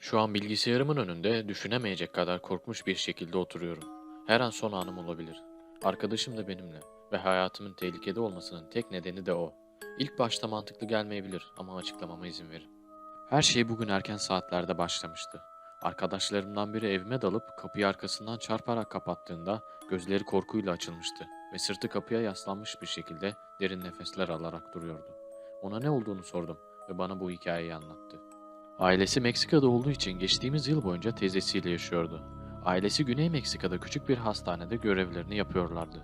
Şu an bilgisayarımın önünde düşünemeyecek kadar korkmuş bir şekilde oturuyorum. Her an son anım olabilir. Arkadaşım da benimle ve hayatımın tehlikede olmasının tek nedeni de o. İlk başta mantıklı gelmeyebilir ama açıklamama izin verin. Her şey bugün erken saatlerde başlamıştı. Arkadaşlarımdan biri evime dalıp kapıyı arkasından çarparak kapattığında gözleri korkuyla açılmıştı ve sırtı kapıya yaslanmış bir şekilde derin nefesler alarak duruyordu. Ona ne olduğunu sordum ve bana bu hikayeyi anlattı. Ailesi Meksika'da olduğu için geçtiğimiz yıl boyunca teyzesiyle yaşıyordu. Ailesi Güney Meksika'da küçük bir hastanede görevlerini yapıyorlardı.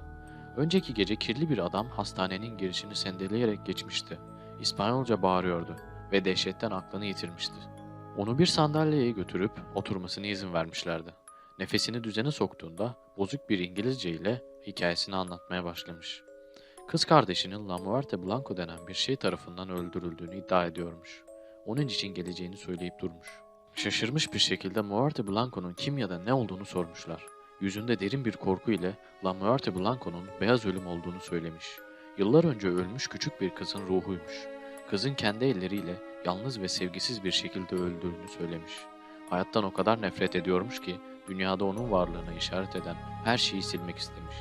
Önceki gece kirli bir adam hastanenin girişini sendeleyerek geçmişti. İspanyolca bağırıyordu ve dehşetten aklını yitirmişti. Onu bir sandalyeye götürüp oturmasına izin vermişlerdi. Nefesini düzene soktuğunda bozuk bir İngilizce ile hikayesini anlatmaya başlamış. Kız kardeşinin La Muerte Blanco denen bir şey tarafından öldürüldüğünü iddia ediyormuş. Onun için geleceğini söyleyip durmuş. Şaşırmış bir şekilde Muerte Blanco'nun kim ya da ne olduğunu sormuşlar. Yüzünde derin bir korku ile La Muerte Blanco'nun beyaz ölüm olduğunu söylemiş. Yıllar önce ölmüş küçük bir kızın ruhuymuş. Kızın kendi elleriyle yalnız ve sevgisiz bir şekilde öldüğünü söylemiş. Hayattan o kadar nefret ediyormuş ki dünyada onun varlığına işaret eden her şeyi silmek istemiş.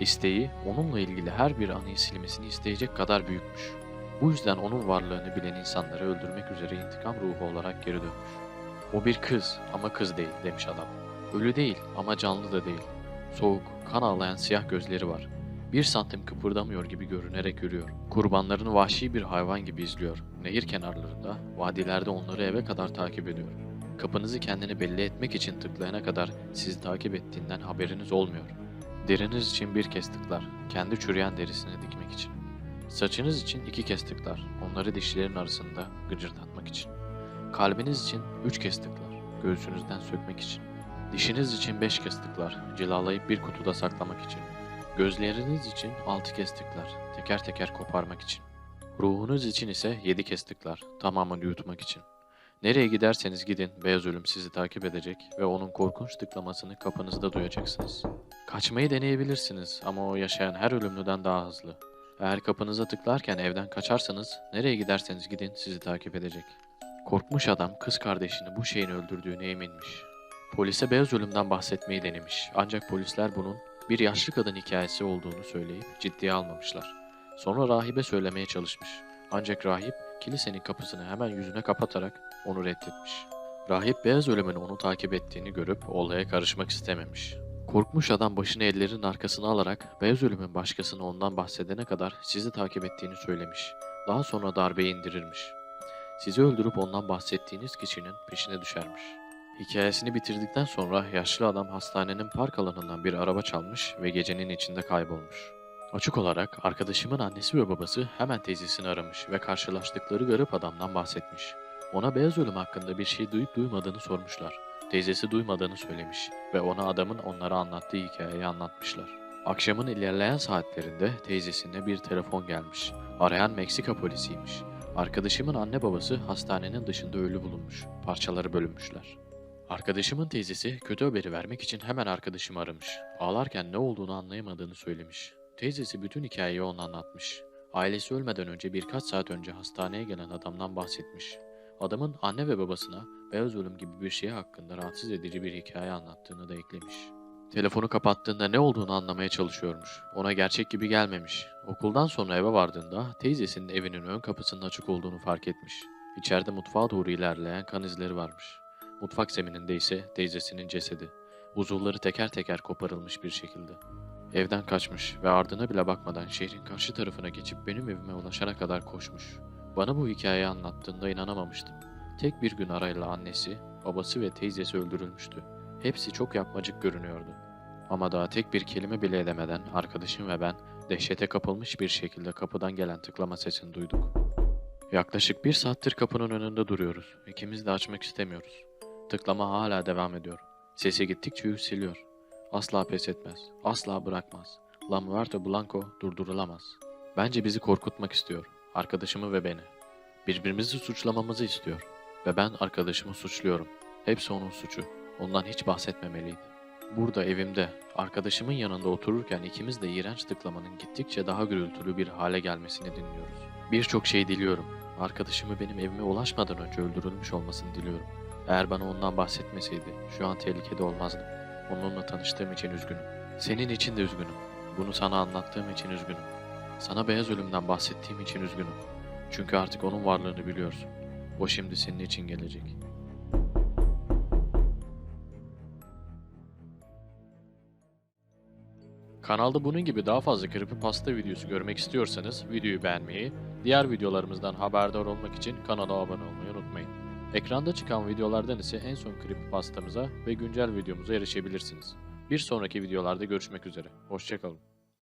İsteği onunla ilgili her bir anıyı silmesini isteyecek kadar büyükmüş. Bu yüzden onun varlığını bilen insanları öldürmek üzere intikam ruhu olarak geri dönmüş. O bir kız ama kız değil demiş adam. Ölü değil ama canlı da değil. Soğuk, kan ağlayan siyah gözleri var. Bir santim kıpırdamıyor gibi görünerek yürüyor. Kurbanlarını vahşi bir hayvan gibi izliyor. Nehir kenarlarında, vadilerde onları eve kadar takip ediyor. Kapınızı kendini belli etmek için tıklayana kadar sizi takip ettiğinden haberiniz olmuyor. Deriniz için bir kez tıklar, kendi çürüyen derisini dikmek için. Saçınız için iki kez tıklar, onları dişlerin arasında gıcırdatmak için. Kalbiniz için üç kez tıklar, göğsünüzden sökmek için. Dişiniz için beş kez tıklar, cilalayıp bir kutuda saklamak için. Gözleriniz için altı kez tıklar, teker teker koparmak için. Ruhunuz için ise yedi kez tıklar, tamamını yutmak için. Nereye giderseniz gidin, beyaz ölüm sizi takip edecek ve onun korkunç tıklamasını kapınızda duyacaksınız. Kaçmayı deneyebilirsiniz ama o yaşayan her ölümlüden daha hızlı. Eğer kapınıza tıklarken evden kaçarsanız, nereye giderseniz gidin sizi takip edecek. Korkmuş adam kız kardeşini bu şeyin öldürdüğüne eminmiş. Polise beyaz ölümden bahsetmeyi denemiş ancak polisler bunun bir yaşlı kadın hikayesi olduğunu söyleyip ciddiye almamışlar. Sonra rahibe söylemeye çalışmış. Ancak rahip kilisenin kapısını hemen yüzüne kapatarak onu reddetmiş. Rahip beyaz ölümün onu takip ettiğini görüp olaya karışmak istememiş. Korkmuş adam başını ellerinin arkasına alarak beyaz ölümün başkasını ondan bahsedene kadar sizi takip ettiğini söylemiş. Daha sonra darbeyi indirirmiş. Sizi öldürüp ondan bahsettiğiniz kişinin peşine düşermiş. Hikayesini bitirdikten sonra yaşlı adam hastanenin park alanından bir araba çalmış ve gecenin içinde kaybolmuş. Açık olarak arkadaşımın annesi ve babası hemen teyzesini aramış ve karşılaştıkları garip adamdan bahsetmiş. Ona beyaz ölüm hakkında bir şey duyup duymadığını sormuşlar. Teyzesi duymadığını söylemiş ve ona adamın onlara anlattığı hikayeyi anlatmışlar. Akşamın ilerleyen saatlerinde teyzesine bir telefon gelmiş. Arayan Meksika polisiymiş. Arkadaşımın anne babası hastanenin dışında ölü bulunmuş. Parçaları bölünmüşler. Arkadaşımın teyzesi kötü haberi vermek için hemen arkadaşımı aramış. Ağlarken ne olduğunu anlayamadığını söylemiş. Teyzesi bütün hikayeyi ona anlatmış. Ailesi ölmeden önce birkaç saat önce hastaneye gelen adamdan bahsetmiş. Adamın anne ve babasına beyaz ölüm gibi bir şey hakkında rahatsız edici bir hikaye anlattığını da eklemiş. Telefonu kapattığında ne olduğunu anlamaya çalışıyormuş. Ona gerçek gibi gelmemiş. Okuldan sonra eve vardığında teyzesinin evinin ön kapısının açık olduğunu fark etmiş. İçeride mutfağa doğru ilerleyen kan izleri varmış. Mutfak zemininde ise teyzesinin cesedi. Uzuvları teker teker koparılmış bir şekilde. Evden kaçmış ve ardına bile bakmadan şehrin karşı tarafına geçip benim evime ulaşana kadar koşmuş. Bana bu hikayeyi anlattığında inanamamıştım. Tek bir gün arayla annesi, babası ve teyzesi öldürülmüştü. Hepsi çok yapmacık görünüyordu. Ama daha tek bir kelime bile edemeden arkadaşım ve ben dehşete kapılmış bir şekilde kapıdan gelen tıklama sesini duyduk. Yaklaşık bir saattir kapının önünde duruyoruz. İkimiz de açmak istemiyoruz. Tıklama hala devam ediyor. Sesi gittikçe yükseliyor. Asla pes etmez. Asla bırakmaz. La Muerte Blanco durdurulamaz. Bence bizi korkutmak istiyor. Arkadaşımı ve beni. Birbirimizi suçlamamızı istiyor. Ve ben arkadaşımı suçluyorum. Hepsi onun suçu. Ondan hiç bahsetmemeliydi. Burada evimde, arkadaşımın yanında otururken ikimiz de iğrenç tıklamanın gittikçe daha gürültülü bir hale gelmesini dinliyoruz. Birçok şey diliyorum. Arkadaşımı benim evime ulaşmadan önce öldürülmüş olmasını diliyorum. Eğer bana ondan bahsetmeseydi şu an tehlikede olmazdım. Onunla tanıştığım için üzgünüm. Senin için de üzgünüm. Bunu sana anlattığım için üzgünüm. Sana beyaz ölümden bahsettiğim için üzgünüm. Çünkü artık onun varlığını biliyorsun. O şimdi senin için gelecek. Kanalda bunun gibi daha fazla creepypasta videosu görmek istiyorsanız videoyu beğenmeyi, diğer videolarımızdan haberdar olmak için kanala abone olmayı unutmayın. Ekranda çıkan videolardan ise en son creepypastamıza ve güncel videomuza erişebilirsiniz. Bir sonraki videolarda görüşmek üzere. Hoşçakalın.